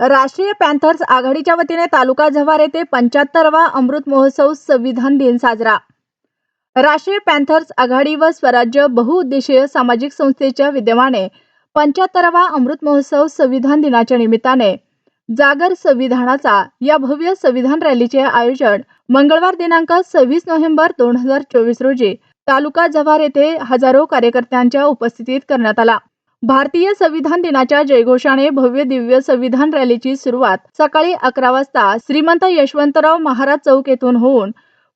राष्ट्रीय पॅन्थर्स आघाडीच्या वतीने तालुका जव्हार येथे पंच्याहत्तरवा अमृत महोत्सव संविधान दिन साजरा. राष्ट्रीय पॅन्थर्स आघाडी व स्वराज्य बहुउद्देशीय सामाजिक संस्थेच्या विद्यमाने पंच्याहत्तरावा अमृत महोत्सव संविधान दिनाच्या निमित्ताने जागर संविधानाचा या भव्य संविधान रॅलीचे आयोजन मंगळवार दिनांक सव्वीस नोव्हेंबर दोन हजार चोवीस रोजी तालुका जव्हार येथे हजारो कार्यकर्त्यांच्या उपस्थितीत करण्यात आला. भारतीय संविधान दिनाच्या जयघोषाने भव्य दिव्य संविधान रॅलीची सुरुवात सकाळी अकरा वाजता श्रीमंत यशवंतराव महाराज चौक येथून होऊन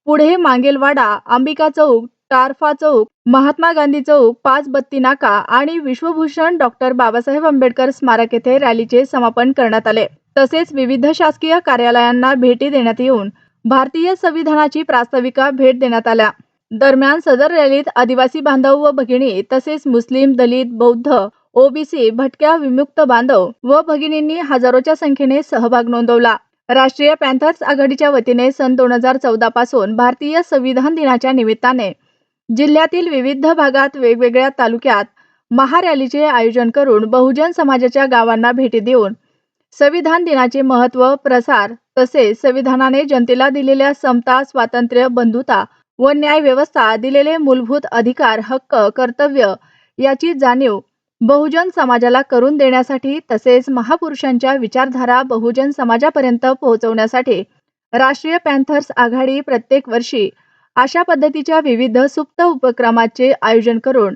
पुढे मांगेलवाडा अंबिका चौक टारफा चौक महात्मा गांधी चौक पाच बत्ती नाका आणि विश्वभूषण डॉक्टर बाबासाहेब आंबेडकर स्मारक येथे रॅलीचे समापन करण्यात आले. तसेच विविध शासकीय कार्यालयांना भेटी देण्यात येऊन भारतीय संविधानाची प्रास्ताविका भेट देण्यात आल्या. दरम्यान सदर रॅलीत आदिवासी बांधव व भगिनी तसेच मुस्लिम दलित बौद्ध ओबीसी भटक्या विमुक्त बांधव व भगिनींनी हजारोच्या संख्येने सहभाग नोंदवला. राष्ट्रीय पॅन्थर्स आघाडीच्या वतीने सन दोन हजार चौदा पासून भारतीय संविधान दिनाच्या निमित्ताने जिल्ह्यातील विविध भागात वेगवेगळ्या तालुक्यात महारॅलीचे आयोजन करून बहुजन समाजाच्या गावांना भेटी देऊन संविधान दिनाचे महत्त्व प्रसार तसेच संविधानाने जनतेला दिलेल्या समता स्वातंत्र्य बंधुता व न्याय व्यवस्था दिलेले मूलभूत अधिकार हक्क कर्तव्य याची जाणीव बहुजन समाजाला करून देण्यासाठी तसेच महापुरुषांच्या विचारधारा बहुजन समाजापर्यंत पोहोचवण्यासाठी राष्ट्रीय पॅन्थर्स आघाडी प्रत्येक वर्षी अशा पद्धतीच्या विविध सुप्त उपक्रमाचे आयोजन करून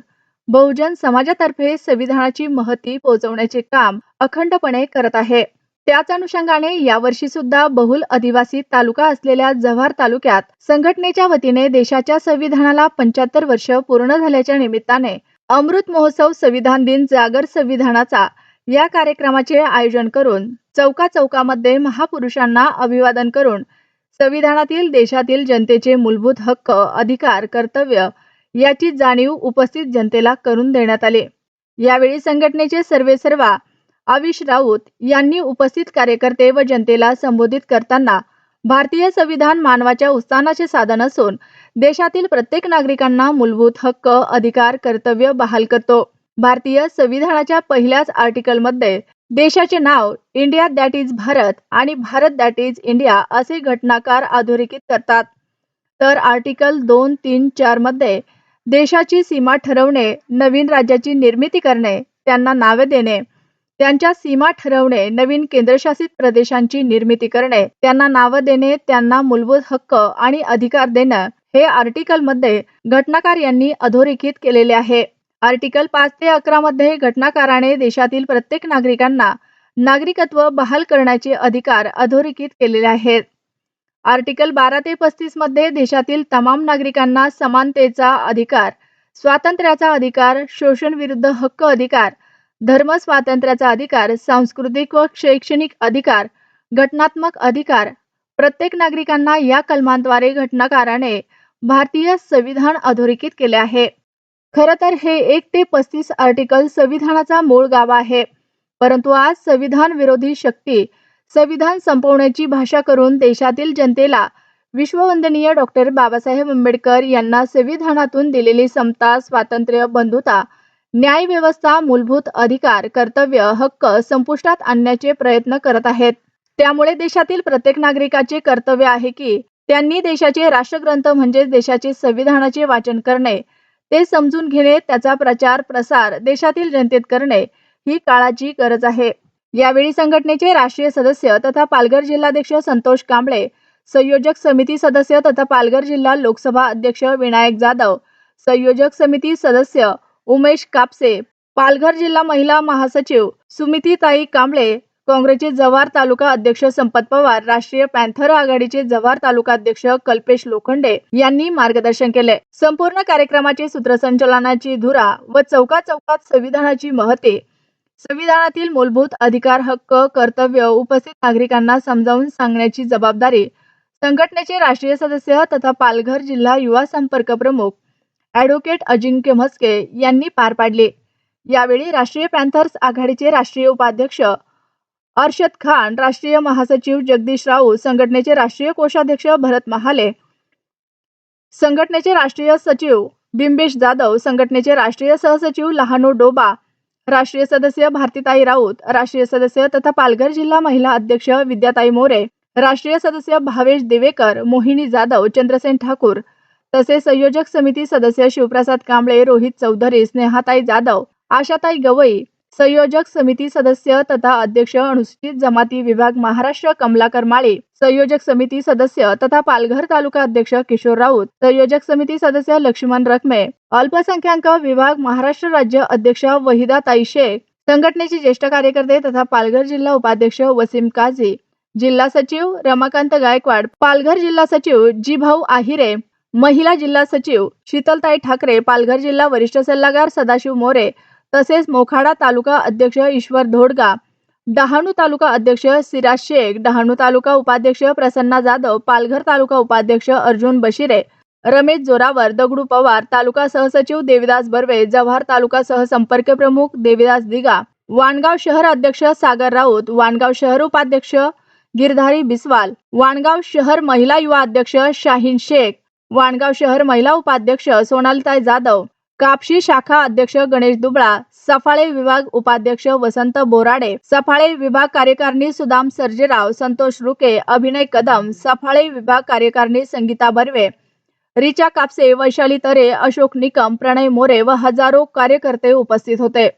बहुजन समाजातर्फे संविधानाची महती पोहोचवण्याचे काम अखंडपणे करत आहे. त्याच अनुषंगाने यावर्षी सुद्धा बहुल आदिवासी तालुका असलेल्या जव्हार तालुक्यात संघटनेच्या वतीने देशाच्या संविधानाला पंच्याहत्तर वर्ष पूर्ण झाल्याच्या निमित्ताने अमृत महोत्सव संविधान दिन जागर संविधानाचा या कार्यक्रमाचे आयोजन करून चौका चौकामध्ये महापुरुषांना अभिवादन करून संविधानातील देशातील जनतेचे मूलभूत हक्क अधिकार कर्तव्य याची जाणीव उपस्थित जनतेला करून देण्यात आले. यावेळी संघटनेचे सर्वे सर्वा आविश राऊत यांनी उपस्थित कार्यकर्ते व जनतेला संबोधित करताना भारतीय संविधान मानवाच्या उत्थानाचे साधन असून देशातील प्रत्येक नागरिकांना मूलभूत हक्क अधिकार कर्तव्य बहाल करतो. भारतीय संविधानाच्या पहिल्याच आर्टिकलमध्ये देशाचे नाव इंडिया दॅट इज भारत आणि भारत दॅट इज इंडिया असे घटनाकार अधोरेखित करतात. तर आर्टिकल दोन तीन चारमध्ये देशाची सीमा ठरवणे नवीन राज्याची निर्मिती करणे त्यांना नावे देणे त्यांच्या सीमा ठरवणे नवीन केंद्रशासित प्रदेशांची निर्मिती करणे त्यांना नावं देणे त्यांना मूलभूत हक्क आणि अधिकार देणं हे आर्टिकलमध्ये घटनाकार यांनी अधोरेखित केलेले आहे. आर्टिकल पाच ते अकरा मध्ये घटनाकाराने देशातील प्रत्येक नागरिकांना नागरिकत्व बहाल करण्याचे अधिकार अधोरेखित केलेले आहेत. आर्टिकल बारा ते पस्तीसमध्ये देशातील तमाम नागरिकांना समानतेचा अधिकार स्वातंत्र्याचा अधिकार शोषण विरुद्ध हक्क अधिकार धर्म स्वातंत्र्याचा अधिकार सांस्कृतिक व शैक्षणिक अधिकार घटनात्मक अधिकार. प्रत्येक नागरिकांना या कलमांद्वारे घटनाकाराने भारतीय संविधान अधोरेखित केले आहे. खर तर हे एक ते पस्तीस आर्टिकल संविधानाचा मूळ गावा आहे. परंतु आज संविधान विरोधी शक्ती संविधान संपवण्याची भाषा करून देशातील जनतेला विश्ववंदनीय डॉक्टर बाबासाहेब आंबेडकर यांना संविधानातून दिलेली समता स्वातंत्र्य बंधुता न्याय व्यवस्था मूलभूत अधिकार कर्तव्य हक्क संपुष्टात आणण्याचे प्रयत्न करत आहेत. त्यामुळे देशातील प्रत्येक नागरिकाचे कर्तव्य आहे की त्यांनी देशाचे राष्ट्रग्रंथ म्हणजे देशाचे संविधानाचे वाचन करणे. ते समजून घेणे त्याचा प्रचार प्रसार देशातील जनतेत करणे ही काळाची गरज आहे. यावेळी संघटनेचे राष्ट्रीय सदस्य तथा पालघर जिल्हाध्यक्ष संतोष कांबळे संयोजक समिती सदस्य तथा पालघर जिल्हा लोकसभा अध्यक्ष विनायक जाधव संयोजक समिती सदस्य उमेश कापसे पालघर जिल्हा महिला महासचिव सुमितीताई कांबळे काँग्रेसचे जव्हार तालुका अध्यक्ष संपत पवार राष्ट्रीय पॅन्थर आघाडीचे जव्हार तालुका अध्यक्ष कल्पेश लोखंडे यांनी मार्गदर्शन केले. संपूर्ण कार्यक्रमाचे सूत्रसंचलनाची धुरा व चौका चौकात संविधानाची महते संविधानातील मूलभूत अधिकार हक्क कर्तव्य उपस्थित नागरिकांना समजावून सांगण्याची जबाबदारी संघटनेचे राष्ट्रीय सदस्य तथा पालघर जिल्हा युवा संपर्क प्रमुख ॲडव्होकेट अजिंक्य म्हस्के यांनी पार पाडले. यावेळी राष्ट्रीय पॅन्थर्स आघाडीचे राष्ट्रीय उपाध्यक्ष अर्शद खान राष्ट्रीय महासचिव जगदीश राऊत संघटनेचे राष्ट्रीय कोषाध्यक्ष भरत महाले संघटनेचे राष्ट्रीय सचिव बिंबेश जाधव संघटनेचे राष्ट्रीय सहसचिव लहानू डोबा राष्ट्रीय सदस्य भारतीताई राऊत राष्ट्रीय सदस्य तथा पालघर जिल्हा महिला अध्यक्ष विद्याताई मोरे राष्ट्रीय सदस्य भावेश दिवेकर मोहिनी जाधव चंद्रसेन ठाकूर तसेच संयोजक समिती सदस्य शिवप्रसाद कांबळे रोहित चौधरी स्नेहाताई जाधव आशाताई गवई संयोजक समिती सदस्य तथा अध्यक्ष अनुसूचित जमाती विभाग महाराष्ट्र कमलाकर माळे संयोजक समिती सदस्य तथा पालघर तालुका अध्यक्ष किशोर राऊत संयोजक समिती सदस्य लक्ष्मण रखमे अल्पसंख्याक विभाग महाराष्ट्र राज्य अध्यक्ष वहिदाताई शेख संघटनेचे ज्येष्ठ कार्यकर्ते तथा पालघर जिल्हा उपाध्यक्ष वसीम काझी जिल्हा सचिव रमाकांत गायकवाड पालघर जिल्हा सचिव जी भाऊ आहिरे महिला जिल्हा सचिव शीतलताई ठाकरे पालघर जिल्हा वरिष्ठ सल्लागार सदाशिव मोरे तसेच मोखाडा तालुका अध्यक्ष ईश्वर धोडगा डहाणू तालुका अध्यक्ष सिराज शेख डहाणू तालुका उपाध्यक्ष प्रसन्ना जाधव पालघर तालुका उपाध्यक्ष अर्जुन बशिरे रमेश जोरावर दगडू पवार तालुका सहसचिव देविदास बर्वे जव्हार तालुका सहसंपर्क प्रमुख देविदास दिगा वाणगाव शहर अध्यक्ष सागर राऊत वाणगाव शहर उपाध्यक्ष गिरधारी बिस्वाल वाणगाव शहर महिला युवा अध्यक्ष शाहीन शेख वाणगाव शहर महिला उपाध्यक्ष सोनालीताई जाधव कापशी शाखा अध्यक्ष गणेश दुबळा सफाळे विभाग उपाध्यक्ष वसंत बोराडे सफाळे विभाग कार्यकारिणी सुदाम सर्जेराव संतोष रुके अभिनय कदम सफाळे विभाग कार्यकारिणी संगीता बर्वे रिचा कापसे वैशाली तरे अशोक निकम प्रणय मोरे व हजारो कार्यकर्ते उपस्थित होते.